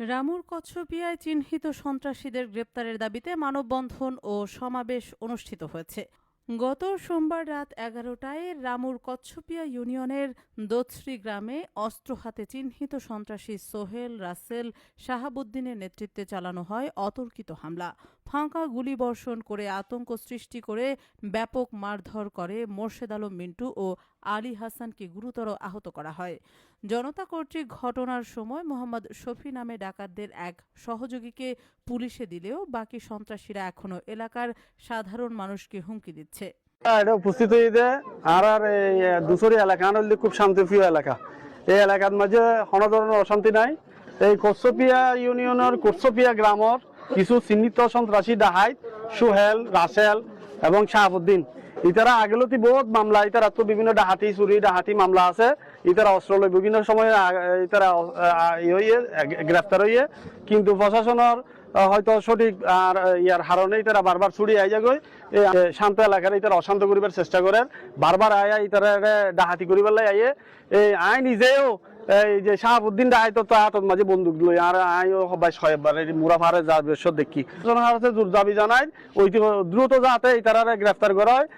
রামুর কচ্ছপিয়ায় চিহ্নিত সন্ত্রাসীদের গ্রেপ্তারের দাবিতে মানববন্ধন ও সমাবেশ অনুষ্ঠিত হয়েছে। গত সোমবার রাত এগারোটায় রামুর কচ্ছপিয়া ইউনিয়নের দোৎসরি গ্রামে অস্ত্র হাতে চিহ্নিত সন্ত্রাসী সোহেল রাসেল শাহাবুদ্দিনের নেতৃত্বে চালানো হয় অতর্কিত হামলা। ফাঁকা গুলিবর্ষণ করে আতঙ্ক সৃষ্টি করে ব্যাপক মারধর করে মোর্শেদ আলম মিন্টু ও আলী হাসানকে গুরুতর আহত করা হয়। জনতা কর্তৃক ঘটনার সময় মোহাম্মদ শফি নামে ডাকাতদের এক সহযোগীকে পুলিশে দিলেও বাকি সন্ত্রাসীরা এখনও এলাকার সাধারণ মানুষকে হুমকি দিচ্ছে। এটা উপস্থিত হইতে আর আর দুসরি এলাকা হলে খুব শান্তিপ্রিয় এলাকা। এই এলাকার মাঝে কোনো ধরনের অশান্তি নাই। এই কোৎসপিয়া ইউনিয়নের কোৎসপিয়া গ্রামের কিছু চিহ্নিত সন্ত্রাসী ডাহাই সুহেল, রাসেল এবং শাহাবুদ্দিন, ইতারা আগেলতি বহুত মামলা, ইতারা তো বিভিন্ন ডাহাতি চুরি ডাহাতি মামলা আছে। ইতারা অস্ত্র লই বিভিন্ন সময় ইতারা অ- ই হইয়ে গ্রেফতার হইয়ে, কিন্তু প্রশাসনের হয়তো সঠিক আর ইয়ার হারণে তারা বারবার ছুড়ি আই যাগই এই শান্ত এলাকার ইতারা অশান্ত করিবার চেষ্টা করেন। বারবার আয়া ইতারা ডাহাতি করিবার লাই আইয়ে। এই আই নিজেও, এই যে শাহাবুদ্দিন ডাহাই তো হাতত মাঝে বন্দুক লই, আর আইও সবাই এই মুরা ফারে যা বেশ দেখি। জনহারতে জোর দাবি জানাই ওই দ্রুত যাতে ইতারা গ্রেফতার করা হয়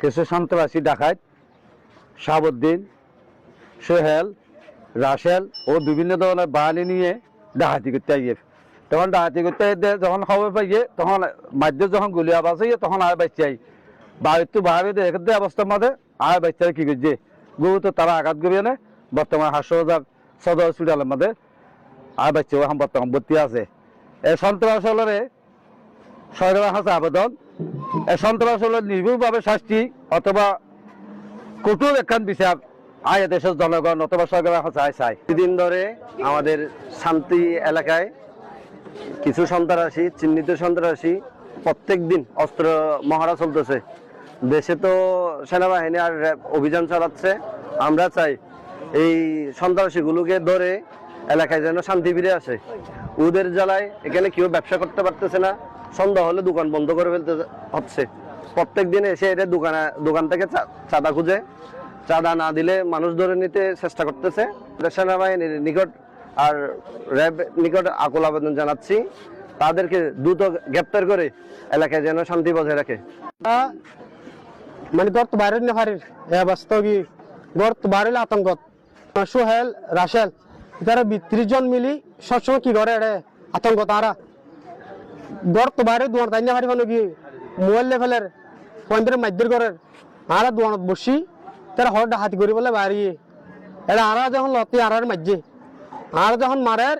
কিছু সন্ত্রাসী ডাকাত, শাহাবুদ্দিন সোহেল রাসেল ও বিভিন্ন ধরনের বাহিনী নিয়ে ডাকাতি করতে আইয়ে। তখন ডাকাতি করতে যখন খবর পাইয়ে, তখন মাধ্য যখন গুলি আবাস হইয়ে, তখন আর বাচ্চা আই বাড়ির তো বাহারে দেখতে অবস্থার মধ্যে আর বাচ্চারা কি করছে? গরু তো তারা আঘাত করিয়ে নে বর্তমান হাসপাতাল সদর হসপিটালের মধ্যে আর বাচ্চা এখন বর্তমান ভর্তি আছে। এই সন্ত্রাস হলরে সরকারের কাছে আবেদন। এই সন্ত্রাস হলে নির্ভুলভাবে শাস্তি অথবা কঠোর একখান বিচার আয় দেশের জনগণ, অথবা কাছে আয় চাই দিন ধরে আমাদের শান্তি এলাকায় কিছু সন্ত্রাসী, চিহ্নিত সন্ত্রাসী প্রত্যেক দিন অস্ত্র মহারা চলতেছে। দেশে তো সেনাবাহিনী আর অভিযান চালাচ্ছে। আমরা চাই এই সন্ত্রাসীগুলোকে ধরে এলাকায় যেন শান্তি ফিরে আসে। ওদের জ্বালায় এখানে কেউ ব্যবসা করতে পারতেছে না। সন্ধ্যা হলে দোকান বন্ধ করে ফেলতে হচ্ছে। প্রত্যেক দিন এসে এটা দোকানে দোকান থেকে চাঁদা খুঁজে চাঁদা না দিলে মানুষ ধরে নিতে চেষ্টা করতেছে। সেনাবাহিনীর নিকট আর র্যাব নিকট আকুল আবেদন জানাচ্ছি। তাদেরকে দ্রুত গ্রেপ্তার করে এলাকায় যেন শান্তি বজায় রাখে। মানে গর্ত বাইরে নে পারির এ অবস্থা গর্ত বাইরে আতঙ্কত। সোহেল রাসেল তারা ত্রিশ জন মিলি সবসময় কি করে এড়ে আতঙ্ক তারা গর্ত বাইরে দুয়ার তাই না পারি মানে কি? মোবাইল লেভেলের পয়েন্টের মাধ্যের করে আর দুয়ানত বসি তারা হর হাত করি বলে বাড়ি এটা আড়া যখন লতি আড়ার মাঝে আর যখন মারে